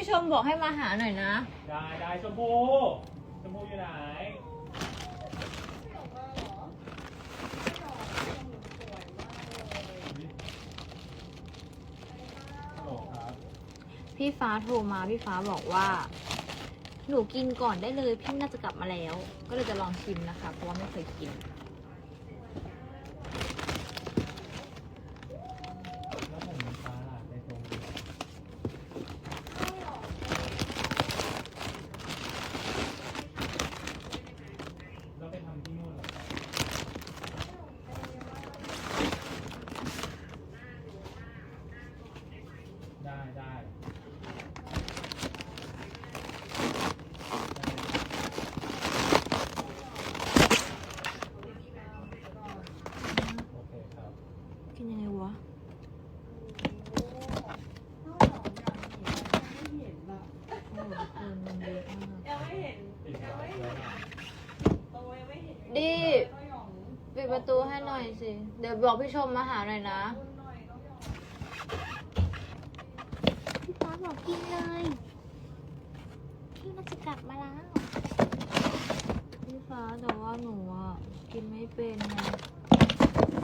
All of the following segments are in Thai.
พี่ชมบอกให้มาหาหน่อยนะ ได้ได้ชมพูชมพูอยู่ไหนฮัลโหลครับพี่ฟ้าโทรมาพี่ฟ้าบอกว่า หนูกินก่อนได้เลย พี่น่าจะกลับมาแล้ว ก็เลยจะลองชิมนะคะ เพราะว่าไม่เคยกิน แล้วผมน้ำฟ้าล่ะในตรงนี้เราไปทำที่นู่นเหรอครับได้ได้โอเคครับ กินยังไงวะ โอ้โหทุกคนมันเยอะมาก ยังไม่เห็น ปิดร้านแล้วนะ โตยังไม่เห็น ดิ ต้องหยอง ปิดประ ตูให้หน่อยสิ เดี๋ยวบอกพี่ชมมาหาหน่อยนะบุญหน่อยต้องหยองพี่ฟ้าบอกกินเลย พี่น่าจะกลับมาแล้ว พี่ฟ้าแต่ว่าหนูอะ กินไม่เป็นไง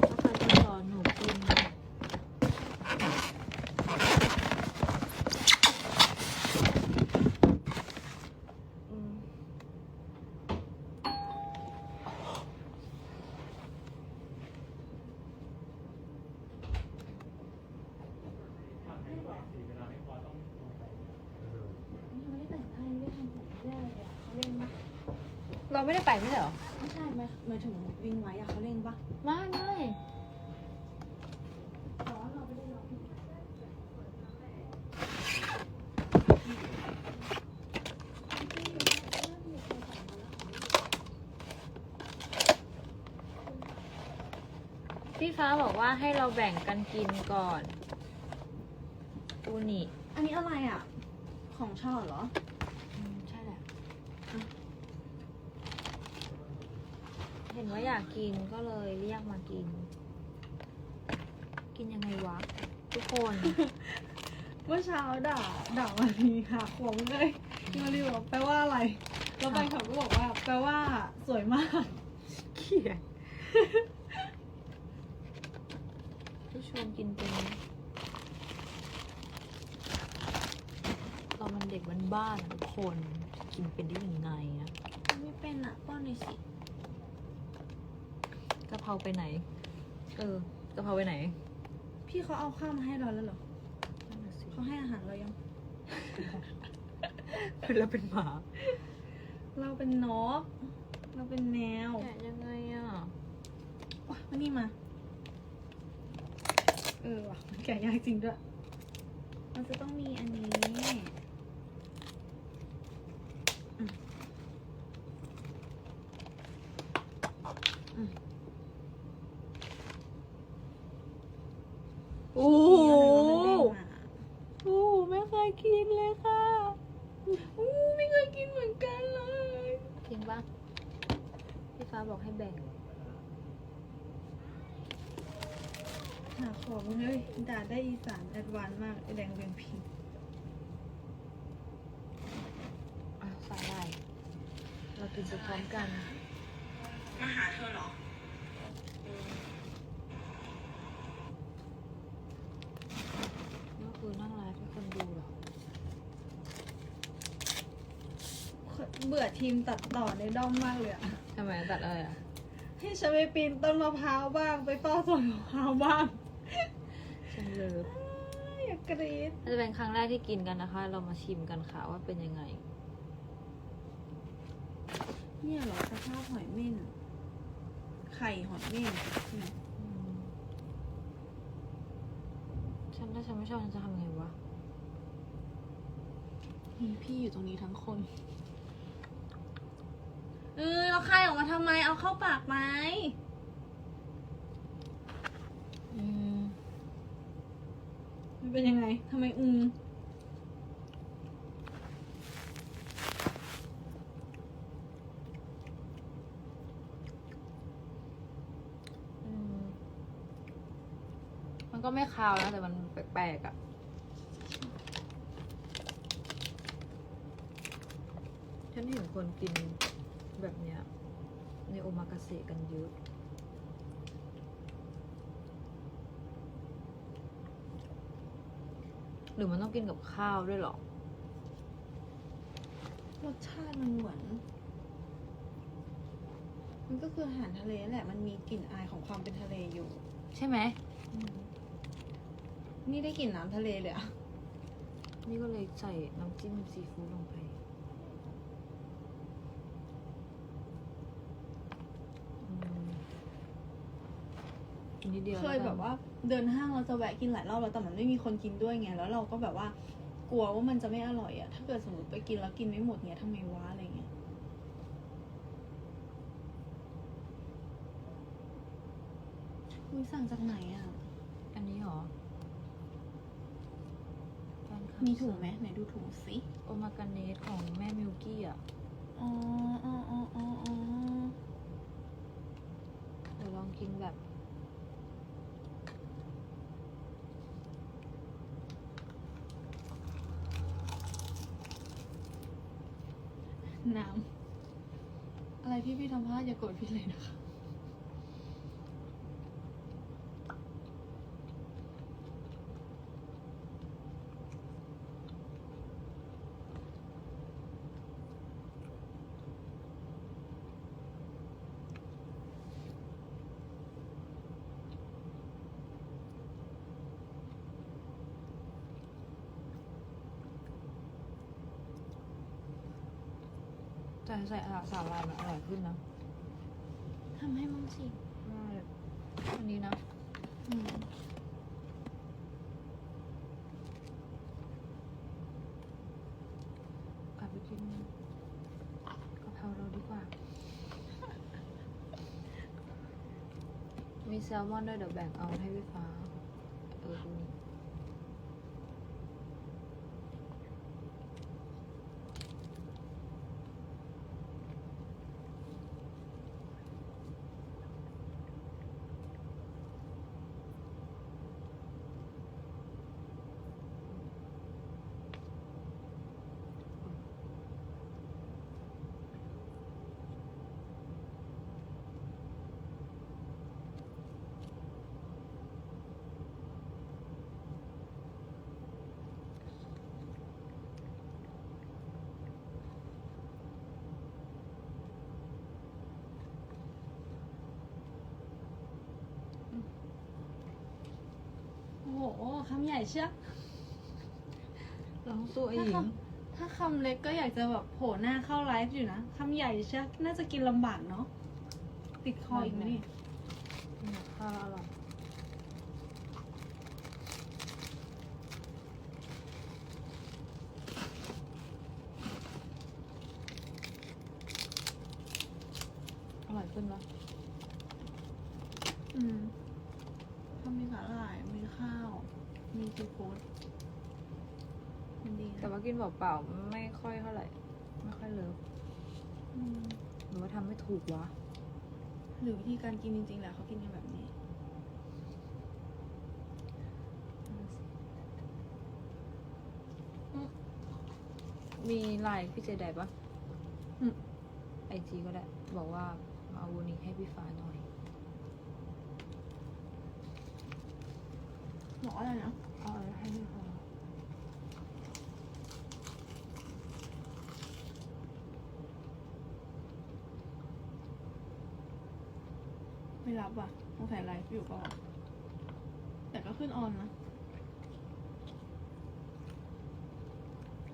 ถ้าใครจะสอนหนูกินนะอืม ทำให้กว่าสี่เวลาไม่พอต้องลงไป ไม่ได้แต่งให้ไม่ทำผมไม่ได้เลยอะเขาเล่นปะ เรา ไม่ได้ไปไม่ใช่เหรอ ไม่ใช่ไหมหมายถึงวิ่งไว้อะเขาเล่นปะไม่ไม่แต่ว่าเราไม่ได้ร้องพี่ฟ้าบอกว่าให้เราแบ่งกันกินก่อนอูนิอันนี้อะไรอะ ของชอบเหรอ อืมใช่แหละ เห็นว่าอยากกินก็เลยเรียกมากิน กินยังไงวะ ทุกคน เมื่อเช้าด่าด่าวันนี้ค่ะขวงเลยมารีบอกแปลว่าอะไร แล้วแฟนคลับก็บอกว่า แปลว่าสวยมากเขียนพี่ชมกินเป็นไหมตอนมันเด็กมันบ้านๆอะทุกคน กินเป็นได้ยังไงอะไม่เป็นอะป้อนหน่อยสิกะ เพราไปไหน เออกะเพราไปไหน พี่เขาเอาข้าวมาให้เราแล้วเหรอนั่นน่ะสิเขาให้อาหารเรายังแล้วเป็นหมา เราเป็นนก เราเป็นแมวแกะยังไงอะว้ามานี่มา เออว่ะมันแกะยากจริงด้วย มันจะต้องมีอันนี้อืมอืม โอ้มีอะไรวะมันเด้งมาโอ้ไม่เคยกินเลยค่ะอู้ไม่เคยกินเหมือนกันเลยจริงปะพี่ฟ้าบอกให้แบ่ง หาของเลยด่าได้อีสานแอดวานซ์มากไอแดงเวียนพิงอะสาหร่ายเรากินไปพร้อมกัน มาหาเธอเหรอ ก็คือนั่งไลฟ์ให้คนดูเหรอ เบื่อ ทีมตัดต่อในด้อมมากเลยอะทำไมตัดอะไรอะให้ฉันไปปีนต้นมะพร้าวบ้าง ไปเฝ้าต้นมะพร้าวบ้างฉันเลิฟอยากกรี๊ดน่าจะเป็นครั้งแรกที่กินกันนะคะ เรามาชิมกันค่ะว่าเป็นยังไง เนี่ยเหรอสภาพหอยเม่น ไข่หอยเม่นใช่ไหมอืมฉันถ้าฉันไม่ชอบฉันจะทำไงวะ มีพี่อยู่ตรงนี้ทั้งคน เออเราคายออกมาทำไมเอาเข้าปากไหมอืมมันเป็นยังไงทำไมอืมอืมมันก็ไม่คาวนะแต่มันแปลกๆอะ ฉันเห็นคนกิน แบบเนี้ยในโอมากาเสะกันเยอะหรือมันต้องกินกับข้าวด้วยเหรอ รสชาติมันเหมือน มันก็คืออาหารทะเลแหละ มันมีกลิ่นอายของความเป็นทะเลอยู่ ใช่ไหม นี่ได้กลิ่นน้ำทะเลเลยอะนี่ก็เลยใส่น้ำจิ้มซีฟู้ดลงไปอืมอีก นิดเดียวเคยแบบว่าเดินห้างเราจะแวะกินหลายรอบแล้วแต่มันไม่มีคนกินด้วยไงแล้วเราก็แบบว่ากลัวว่ามันจะไม่อร่อยอะถ้าเกิดสมมติไปกินแล้วกินไม่หมดเนี้ยทำไมวะอะไรเงี้ยคุยสั่งจากไหนอะอันนี้เหรอแฟนคลับมีถุงไหมไหนดูถุงสิโอมากาเนสของแม่มิวกี้อะ อ๋ออ๋ออ๋ออ๋ออ๋อ เดี๋ยวลองกินแบบ น้ำอะไรที่พี่ทำพลาดอย่าโกรธพี่เลยนะคะ แต่ใส่อาหารสาลายมันอร่อยขึ้นนะทำให้มั่งสิได้อันนี้นะอืมกลับไปกินกะเพราเราดีกว่า มีแซลมอนด้วยเดี๋ยวแบ่งเอาให้พี่ฟ้า เออดูนี่ โอ้โหคำใหญ่เชียวลองสู้ไอ้ถ้าหญิคงำถ้าคำเล็กก็อยากจะแบบโผล่หน้าเข้าไลฟ์อยู่นะคำใหญ่เชียวน่าจะกินลำบากเนาะติดคออีกไหมนี่เนี่ยข้าวอร่อยอร่อยขึ้นปะอืมถ้ามีสาหร่าย มี ข้าว มีซีฟู้ดมันดีนะแต่ว่ากินเปล่าๆไม่ค่อยเท่าไหร่ ไม่ค่อยเลิฟอืมหรือว่าทำไม่ถูกวะ หรือวิธีการกินจริงๆแหละเขากินกันแบบนี้ มีไลน์พี่เจไดปะอืม ไอจีก็ได้ บอกว่ามาเอาวูนิให้พี่ฟ้าหน่อย บอกอะไรนะเออให้พี่ฟ้าไม่รับอะต้องใส่ไลฟ์อยู่ก่อนแต่ก็ขึ้นออนนะ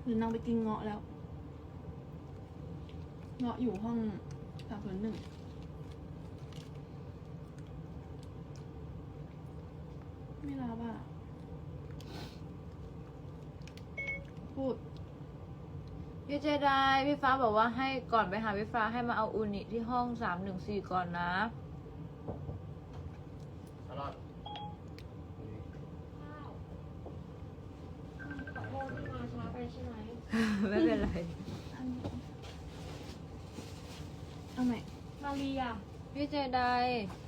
หรือนางไปกินเงาะแล้ว เงาะอยู่ห้องสามศูนย์หนึ่ง ไม่รับอะ พูด พี่เจไดพี่ฟ้าบอกว่าให้ก่อนไปหาพี่ฟ้าให้มาเอาอูนิที่ห้องสามหนึ่งสี่ก่อนนะ ตลอดขอโทษที่มาช้าไปใช่ไหมไม่เป็นไรอันนี้เอาใหม่มาเรียพี่เจได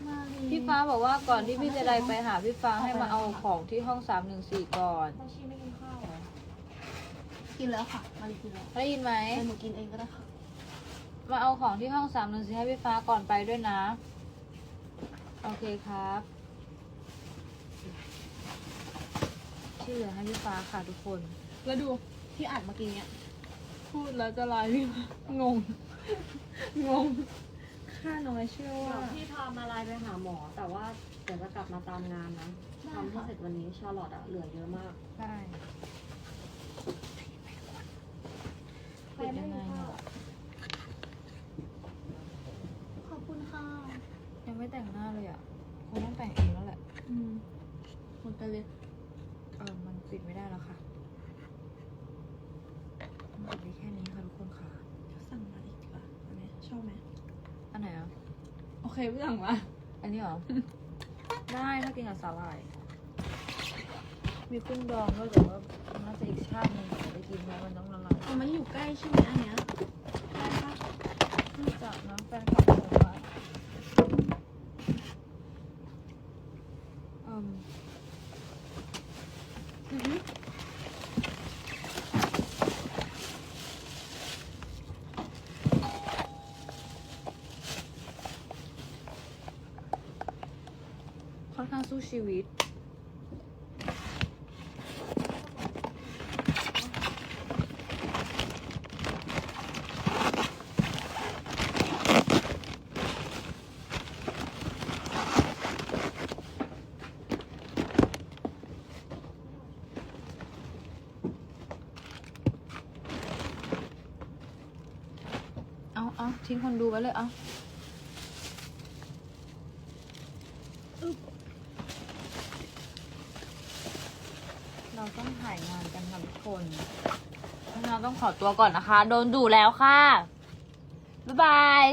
มาลีพี่ฟ้าบอกว่าก่อนที่พี่เจไดไปหาพี่ฟ้าให้มาเอาของที่ห้องสามหนึ่งสี่ก่อนต้องชีไม่กินข้าวเหรอ กินแล้วค่ะ มาลีกินแล้วได้ยินไหมแต่หนูกินเองก็ได้ค่ะ มาเอาของที่ห้องสามหนึ่งสี่ให้พี่ฟ้าก่อนไปด้วยนะ โอเคครับ ที่เหลือให้พี่ฟ้าค่ะทุกคน แล้วดูที่อัดเมื่อกี้เนี้ยพูดแล้วจะลายพี่งง งง ค่าน้อยเชื่อเดี๋ว่า ยวพี่พามาลายไปหาหมอ แต่ว่าเดี๋ยวจะกลับมาตามงานนะได้ทำให้ค่ะ เสร็จวันนี้ชาร์ลอตอะเหลือเยอะมาก ได้ ใครไม่มีข้าวขอบคุณค่ะยังไม่แต่งหน้าเลยอะคงต้องแต่งเองแล้วแหละ อืมหมดกันเลยเออมันปิดไม่ได้แล้วค่ะมันปิดได้แค่นี้ค่ะทุกคนค่ะ สั่งมาอีกดีกว่าอันนี้ชอบไหมอันไหนอะ โอเคไม่สั่งมา อันนี้เหรอ ได้ถ้ากินกับสาหร่าย มีกุ้งดองด้วยแต่ว่าน่าจะอีกชาติหนึงถึงจะได้กินเพราะมันต้องละลายมันอยู่ใกล้ใช่ไหมอันเนี้ยใกล้ปะน่าจะน้ำแฟนคลับบอกว่าอืมอือหือค่อนข้างสู้ชีวิต ทิ้งคนดูไว้เลยเอาเราต้องถ่ายงานกันค่ะทุกคนเราต้องขอตัวก่อนนะคะ โดนดูแล้วค่ะ บ๊ายบาย